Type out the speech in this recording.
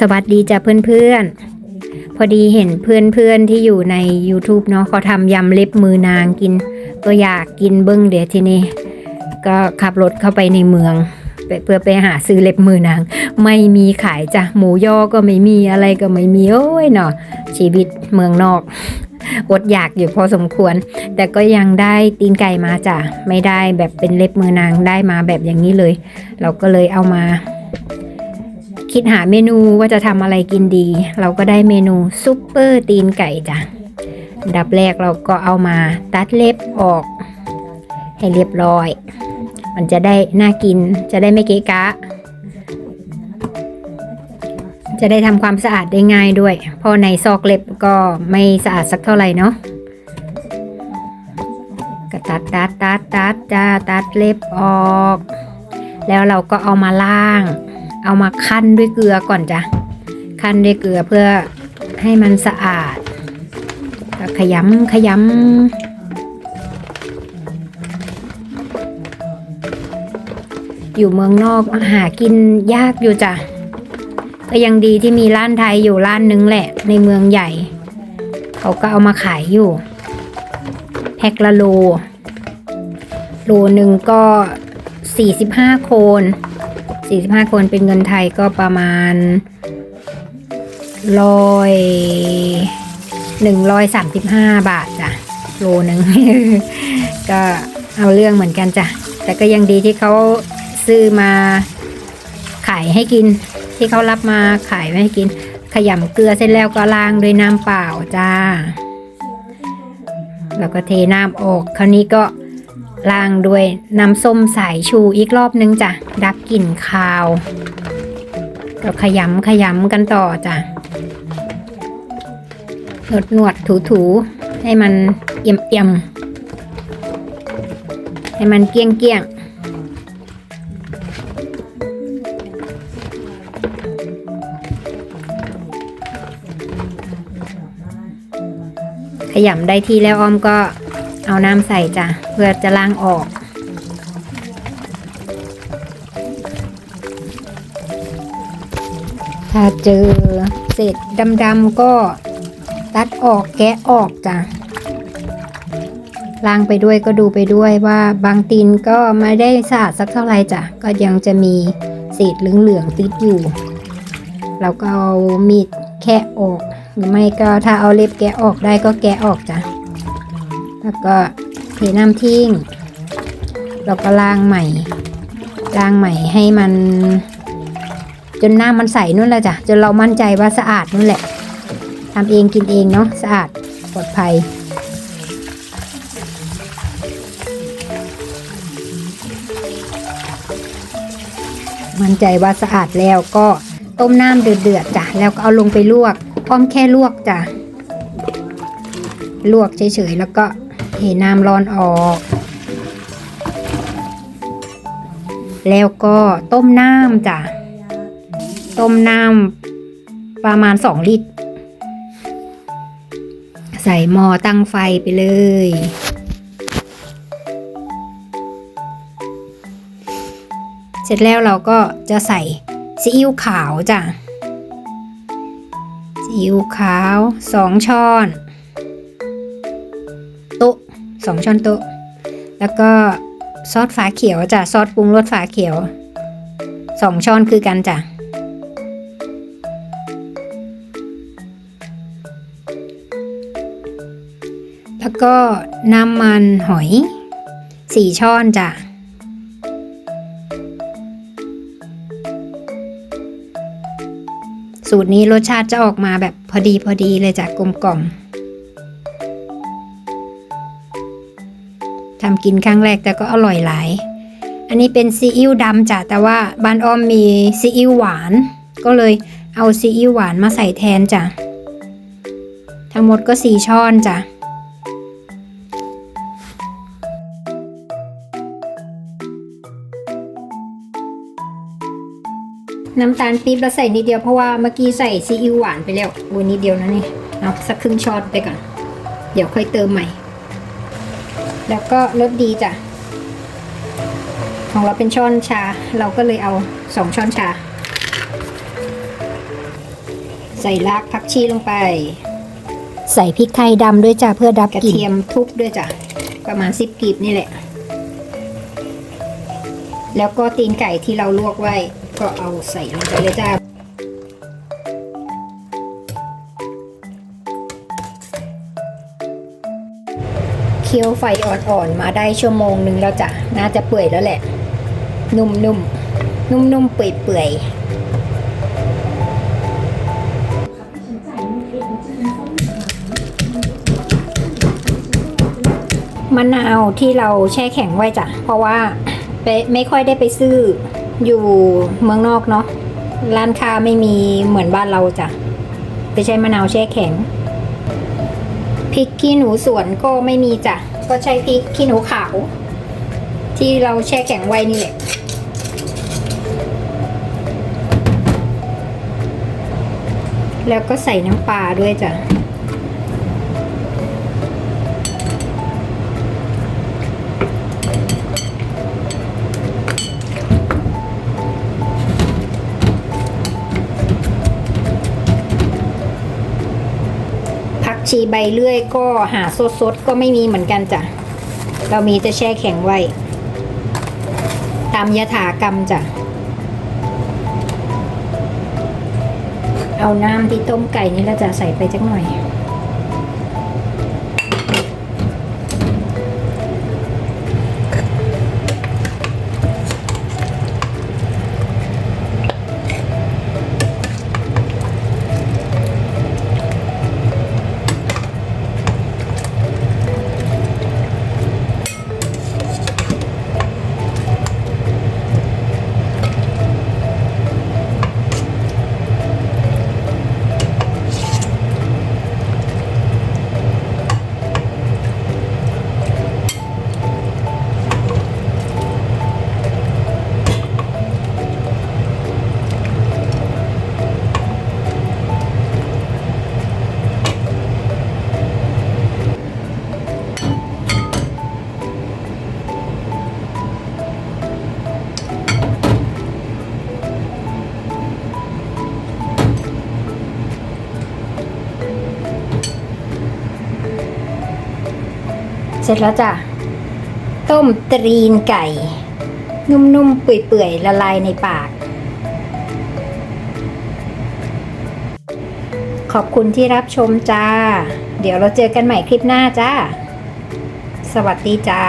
สวัสดีจ้ะเพื่อนๆ พอดีเห็นเพื่อนๆที่อยู่ใน YouTube เนาะเขาทำยำเล็บมือนางกิน ก็อยากกินเบิ้งเดี๋ยวทีนี้ ก็ขับรถเข้าไปในเมือง เพื่อไปหาซื้อเล็บมือนาง ไม่มีขายจ้ะหมูย่อก็ไม่มีอะไรก็ไม่มี โอ้ยเนาะชีวิตเมืองนอกอดอยากอยู่พอสมควร แต่ก็ยังได้ตีนไก่มาจ้ะไม่ได้แบบเป็นเล็บมือนางได้มาแบบอย่างนี้เลย เราก็เลยเอามา คิดหาเมนูว่าจะทำอะไรกินดี เราก็ได้เมนูซุปเปอร์ตีนไก่จ้ะดับแรกเราก็เอามาตัดเล็บออก ให้เรียบร้อย มันจะได้น่ากินจะได้ไม่เกะกะ จะได้ทำความสะอาดได้ง่ายด้วย เพราะในซอกเล็บก็ไม่สะอาดสักเท่าไหร่เนาะก็ตัดตัดตัดตัดจ้าตัดเล็บออก แล้วเราก็เอามาล่าง เอามาคั่นด้วยเกลือก่อนจ้ะคั่นด้วยเกลือเพื่อให้มันสะอาดขยำขยำอยู่เมืองนอกหากินยากอยู่จ้ะก็ยังดีที่มีร้านไทยอยู่ร้านนึงแหละ ในเมืองใหญ่ เขาก็เอามาขายอยู่แพ็คละโล โลหนึ่งก็ 45 โคน 45 คนเป็นเงินไทยก็ประมาณร้อยหนึ่งร้อยสามสิบห้าบาทจ้ะโลหนึ่งก็เอาเรื่องเหมือนกันจ้ะ แต่ก็ยังดีที่เขาซื้อมาขายให้กิน ที่เขารับมาขายมาให้กิน ขยำเกลือเสร็จแล้วก็ล้างด้วยน้ำเปล่าจ้า แล้วก็เทน้ำออก คราวนี้ก็ ล้างด้วยน้ำส้มสายชูอีกรอบนึงจ้ะ ดับกลิ่นคาว ก็ขยำขยำกันต่อจ้ะนวดนวดถูถูๆให้มันเอี่ยมเอี่ยมให้มันเกี้ยงเกี้ยงขยำได้ที่แล้วอ้อมก็ เอาน้ำใส่จ้ะเพื่อจะล้างออก ถ้าเจอเศษดำๆก็ตัดออกแกะออกจ้ะล้างไปด้วยก็ดูไปด้วยว่าบางตีนก็ไม่ได้สะอาดสักเท่าไหร่จ้ะก็ยังจะมีเศษเหลืองๆติดอยู่ เราก็เอามีดแคะออก หรือไม่ก็ถ้าเอาเล็บแกะออกได้ก็แกะออกจ้ะ แล้วก็เทน้ำทิ้งเราก็ล้างใหม่ล้างใหม่ให้มัน จนหน้ามันใสนู่นแหละจ้ะจนเรามั่นใจว่าสะอาดนู่นแหละทำเองกินเองเนาะสะอาดปลอดภัยมั่นใจว่าสะอาดแล้วก็ต้มน้ำเดือดๆจ้ะแล้วก็เอาลงไปลวกอ้อมแค่ลวกจ้ะลวกเฉยๆแล้วก็ เทน้ำร้อนออก แล้วก็ต้มน้ำจ้ะ ต้มน้ำประมาณ2ลิตร ใส่หม้อตั้งไฟไปเลย เสร็จแล้วเราก็จะใส่ซีอิ๊วขาวจ้ะซีอิ๊วขาวสองช้อน 2 ช้อนโต๊ะ แล้วก็ซอสฝาเขียวจ้ะซอสปรุงรสฝาเขียว 2 ช้อนคือกันจ้ะแล้วก็น้ำมันหอย 4 ช้อนจ้ะสูตรนี้รสชาติจะออกมาแบบพอดีพอดีเลยจากกลมกล่อม ทำกินครั้งแรกแต่ก็อร่อยหลาย อันนี้เป็นซีอิ๊วดำจ้ะแต่ว่าบ้านอ้อมมีซีอิ๊วหวาน ก็เลยเอาซีอิ๊วหวานมาใส่แทนจ้ะ ทั้งหมดก็สี่ช้อนจ้ะน้ำตาลปี๊บเราใส่นิดเดียวเพราะว่าเมื่อกี้ใส่ซีอิ๊วหวานไปแล้วโอ้ยนิดเดียวนะนี่เอาสักครึ่งช้อนไปก่อน เดี๋ยวค่อยเติมใหม่ แล้วก็รสดีจ้ะ ของเราเป็นช้อนชา เราก็เลยเอาสองช้อนชาส่รากผักชีลงไป ใส่พริกไทยดำด้วยจ้ะเพื่อดับกระเทียมทุบด้วยจ้ะ ประมาณสิบกีบนี่แหละ แล้วก็ตีนไก่ที่เราลวกไว้ ก็เอาใส่ลงไปเลยจ้า เคี่ยวไฟอ่อนๆมาได้ชั่วโมงหนึ่งแล้วจ้ะน่าจะเปื่อยแล้วแหละ นุ่มๆนุ่มๆเปื่อยๆมะนาวที่เราแช่แข็งไว้จ้ะ เพราะว่าไปไม่ค่อยได้ไปซื้ออยู่เมืองนอกเนาะ ร้านค้าไม่มีเหมือนบ้านเราจ้ะไปใช้มะนาวแช่แข็ง ริกขี้หนูสวนก็ไม่มีจ้ะ ก็ใช้พริกขี้หนูขาว ที่เราแช่แข็งไว้นี่แหละแล้วก็ใส่น้ำปลาด้วยจ้ะ ชีใบเลื่อยก็หาสดๆก็ไม่มีเหมือนกันจ้ะ เรามีจะแช่แข็งไว้ ตามยถากรรมจ้ะ เอาน้ำที่ต้มไก่นี่เราจะใส่ไปจักหน่อย เสร็จแล้วจ้ะ ต้มตรีนไก่ นุ่มๆ เปื่อยๆ ละลายในปาก ขอบคุณที่รับชมจ้า เดี๋ยวเราเจอกันใหม่คลิปหน้าจ้า สวัสดีจ้า